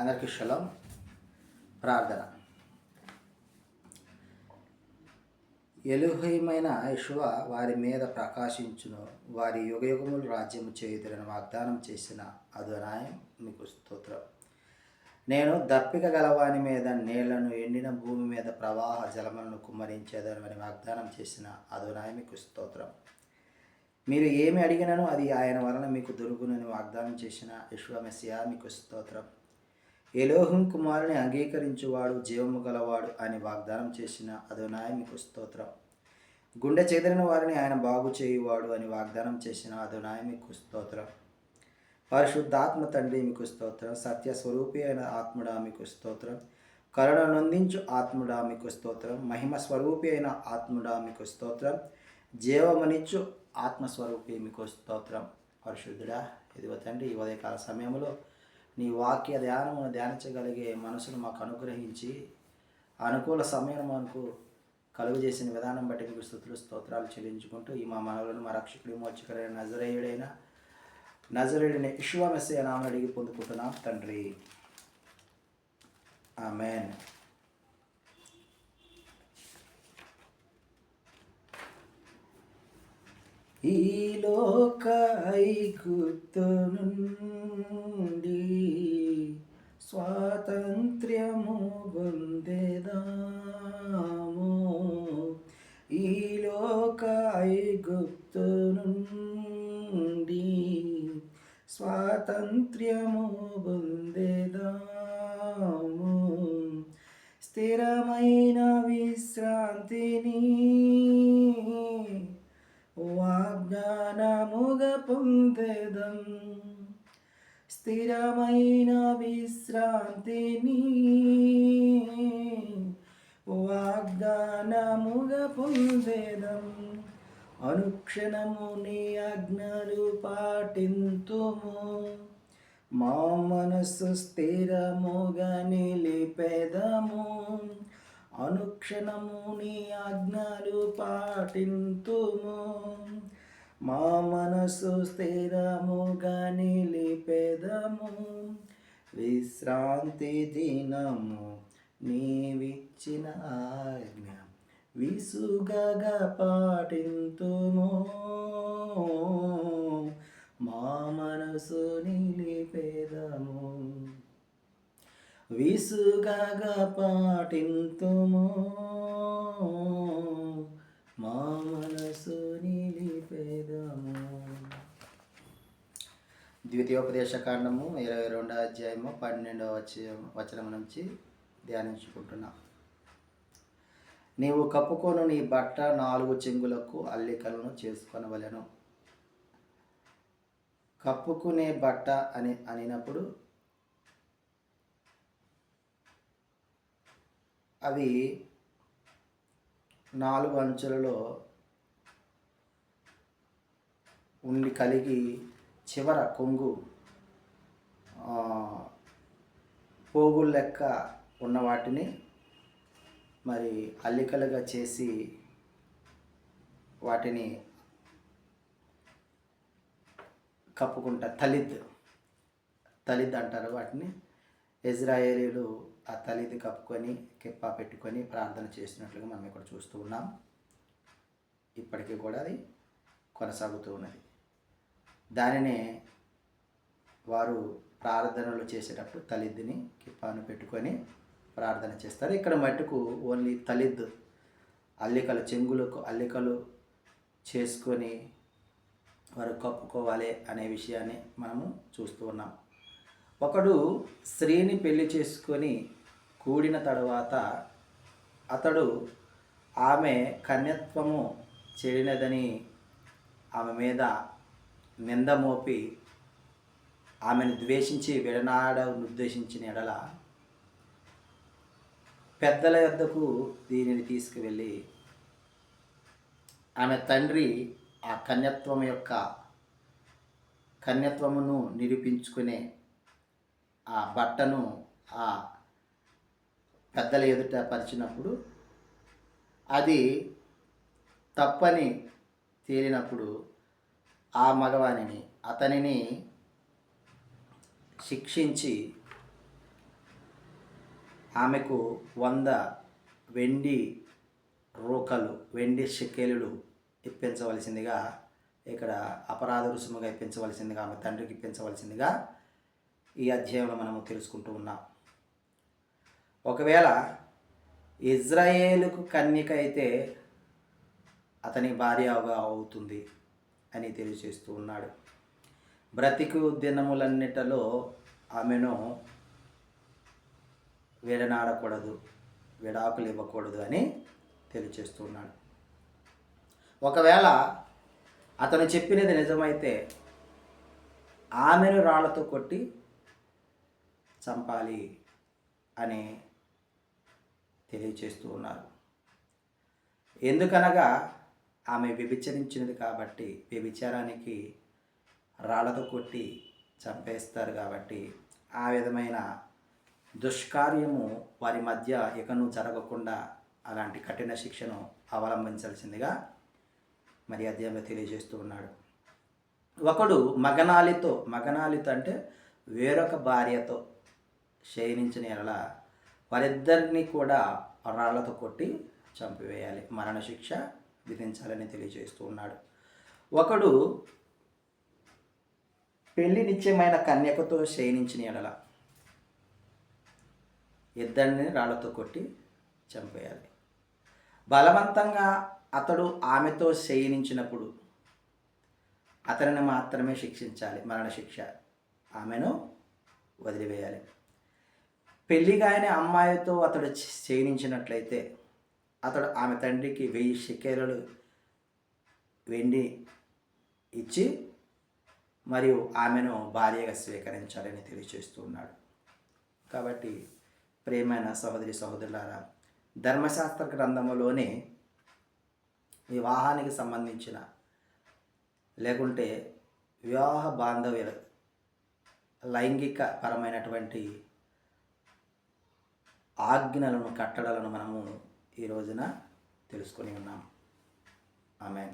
అందరికీ శలం ప్రార్థన. ఎలుహయమైన యశువ వారి మీద ప్రకాశించును. వారి యుగయుగములు రాజ్యము చేయుదురని వాగ్దానం చేసిన అదునాయం మీకు స్తోత్రం. నేను దప్పిక గలవాని మీద నీళ్ళను ఎండిన భూమి మీద ప్రవాహ జలములను కుమ్మరించేదనని వాగ్దానం చేసిన అదునాయం మీకు స్తోత్రం. మీరు ఏమి అడిగినను అది ఆయన వలన మీకు దొరుకునని వాగ్దానం చేసిన యశ్వమెస్సియా మీకు స్తోత్రం. ఎలోహం కుమారుని అంగీకరించువాడు జీవము గలవాడు అని వాగ్దానం చేసిన అదోనాయ మీకు స్తోత్రం. గుండె చెదిరిన వారిని ఆయన బాగు చేయువాడు అని వాగ్దానం చేసిన అదోనాయ మీకు స్తోత్రం. పరిశుద్ధాత్మ తండ్రి మీకు స్తోత్రం. సత్య స్వరూపి అయిన ఆత్ముడా మీకు స్తోత్రం. కరుణ నొందించు ఆత్ముడా మీకు స్తోత్రం. మహిమ స్వరూపి అయిన ఆత్ముడా మీకు స్తోత్రం. జీవమనిచ్చు ఆత్మస్వరూపి మీకు స్తోత్రం. పరిశుద్ధుడా ఇదిగో తండ్రి ఈ ఉదయకాల సమయంలో నీ వాక్య ధ్యానమును ధ్యానించగలిగే మనసును మాకు అనుగ్రహించి అనుకూల సమయం మనకు కలుగు చేసిన విధానం బట్టి మీకు స్థుతులు స్తోత్రాలు చెల్లించుకుంటూ ఈ మా మనవులను మా రక్షకుడి మోచకరైన నజరేయుడైన నజరేయుడిని ఇష్వామెస్సే నామని అడిగి పొందుకుంటున్నాం తండ్రి. ఆమెన్. ఈ లోక నుండి స్వాతంత్ర్యము పొందేదాము. ఈ లోక నుండి స్వాతంత్ర్యము పొందేదాము. స్థిరమైన విశ్రాంతిని పొందేదం. స్థిరమైన విశ్రాంతిని వాగ్దానముగా పొందేదం. అనుక్షణము నీ ఆజ్ఞలు పాటింతుము. మా మనస్సు స్థిరముగా నిలిపెదము. అనుక్షణము నీ ఆజ్ఞలు పాటింతుము. మా మనసు స్థిరముగా నిలిపెదము. విశ్రాంతి దినము నీవిచ్చిన ఆజ్ఞ విసుగగా పాటింతుము. మా మనసు నిలిపెదము విసుగగా పాటింతుము. మా మనసు నిలిపెదము ద్వితీయోపదేశ కాండము ఇరవై రెండో అధ్యాయము పన్నెండవ వచనం నుంచి ధ్యానించుకుంటున్నాం. నీవు కప్పుకొను నీ బట్ట నాలుగు చెంగులకు అల్లికలను చేసుకొనవలెను. కప్పుకునే బట్ట అని అనినప్పుడు అవి నాలుగు అంచులలో ఉండి కలిగి చివర కొంగు పోగులు లెక్క ఉన్న వాటిని మరి అల్లికలుగా చేసి వాటిని కప్పుకుంటా తలిద్ తలిద్ అంటారు వాటిని. ఇజ్రాయేలీలు ఆ తలిద్ కప్పుకొని కిప్ప పెట్టుకొని ప్రార్థన చేసినట్లుగా మనం ఇక్కడ చూస్తూ ఉన్నాం. ఇప్పటికీ కూడా అది కొనసాగుతూ ఉన్నది. దానినే వారు ప్రార్థనలు చేసేటప్పుడు తలిద్దిని కిప్పాను పెట్టుకొని ప్రార్థన చేస్తారు. ఇక్కడ మట్టుకు ఓన్లీ తలిద్ అల్లికలు చెంగులకు అల్లికలు చేసుకొని వారు కప్పుకోవాలి అనే విషయాన్ని మనము చూస్తూ ఉన్నాం. ఒకడు స్త్రీని పెళ్ళి చేసుకొని కూడిన తరువాత అతడు ఆమె కన్యత్వము చెడినదని ఆమె మీద నింద మోపి ఆమెను ద్వేషించి విడనాడ ఉద్దేశించిన ఎడల పెద్దల యొద్దకు దీనిని తీసుకువెళ్ళి ఆమె తండ్రి ఆ కన్యత్వం యొక్క కన్యత్వమును నిరూపించుకునే ఆ బట్టను ఆ పెద్దల ఎదుట పరిచినప్పుడు అది తప్పని తేలినప్పుడు ఆ మగవానిని అతనిని శిక్షించి ఆమెకు వంద వెండి రూకలు వెండి షిక్కెలులు ఇప్పించవలసిందిగా ఇక్కడ అపరాధ రుసుముగా ఇప్పించవలసిందిగా ఆమె తండ్రికి ఇప్పించవలసిందిగా ఈ అధ్యాయంలో మనము తెలుసుకుంటూ ఉన్నాం. ఒకవేళ ఇజ్రాయేలుకు కన్యక అయితే అతని భార్య అవుతుంది. అని తెలియజేస్తూ ఉన్నాడు. బ్రతికు దినములన్నిటిలో ఆమెను విడనాడకూడదు విడాకులు ఇవ్వకూడదు అని తెలియచేస్తున్నాడు ఒకవేళ అతను చెప్పినది నిజమైతే ఆమెను రాళ్ళతో కొట్టి చంపాలి అని తెలియచేస్తూ ఉన్నారు. ఎందుకనగా ఆమె వ్యభిచరించినది కాబట్టి వ్యభిచారానికి రాళ్ళతో కొట్టి చంపేస్తారు కాబట్టి ఆ విధమైన దుష్కార్యము వారి మధ్య ఇకను జరగకుండా అలాంటి కఠిన శిక్షను అవలంబించాల్సిందిగా మరి అధ్యాయంలో తెలియజేస్తూ ఉన్నాడు. ఒకడు మగనాలితో మగనాలితో అంటే వేరొక భార్యతో శయనించిన ఎడల వారిద్దరిని కూడా రాళ్ళతో కొట్టి చంపివేయాలి. మరణశిక్ష విధించాలని తెలియజేస్తూ ఉన్నాడు. ఒకడు పెళ్ళి నిత్యమైన కన్యకతో శయనించిన ఎడల ఇద్దరిని రాళ్ళతో కొట్టి చంపేయాలి. బలవంతంగా అతడు ఆమెతో శయనించినప్పుడు అతనిని మాత్రమే శిక్షించాలి మరణశిక్ష ఆమెను వదిలివేయాలి. పెళ్ళి అమ్మాయితో అతడు శయనించినట్లయితే అతడు ఆమె తండ్రికి వెయ్యి షికేలలు వెండి ఇచ్చి మరియు ఆమెను భార్యగా స్వీకరించాలని తెలియచేస్తూ ఉన్నాడు కాబట్టి ప్రేమైన సహోదరి సహోదరులారా ధర్మశాస్త్ర గ్రంథంలోనే వివాహానికి సంబంధించిన లేకుంటే వివాహ బాంధవ్య లైంగిక పరమైనటువంటి ఆజ్ఞలను కట్టడలను మనము ఈ రోజున తెలుసుకొని ఉన్నాం. ఆమె